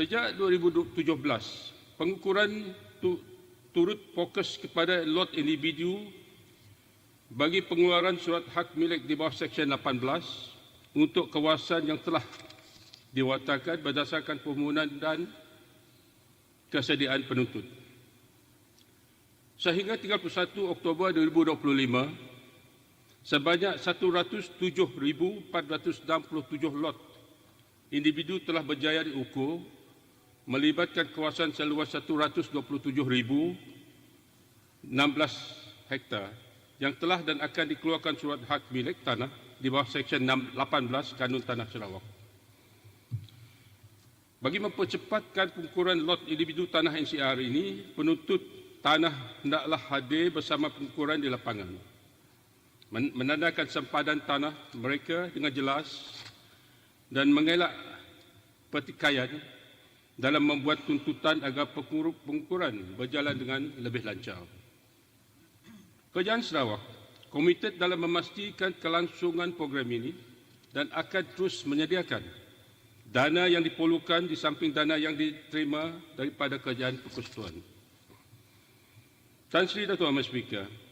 Sejak 2017, pengukuran tu, turut fokus kepada lot individu bagi pengeluaran surat hak milik di bawah Seksyen 18 untuk kawasan yang telah diwatakan berdasarkan permohonan dan kesediaan penuntut. Sehingga 31 Oktober 2025, sebanyak 107,467 lot individu telah berjaya diukur melibatkan kawasan seluas 127,016 hektar yang telah dan akan dikeluarkan surat hak milik tanah di bawah Seksyen 6 18 Kanun Tanah Sarawak. Bagi mempercepatkan pengukuran lot individu tanah NCR ini, penuntut tanah hendaklah hadir bersama pengukuran di lapangan. Men- Menandakan sempadan tanah mereka dengan jelas dan mengelak pertikaian dalam membuat tuntutan agar pengukuran berjalan dengan lebih lancar. Kerajaan Sarawak komited dalam memastikan kelangsungan program ini dan akan terus menyediakan dana yang diperlukan di samping dana yang diterima daripada kerajaan persekutuan. Tan Sri Dato' Ahmad Speaker,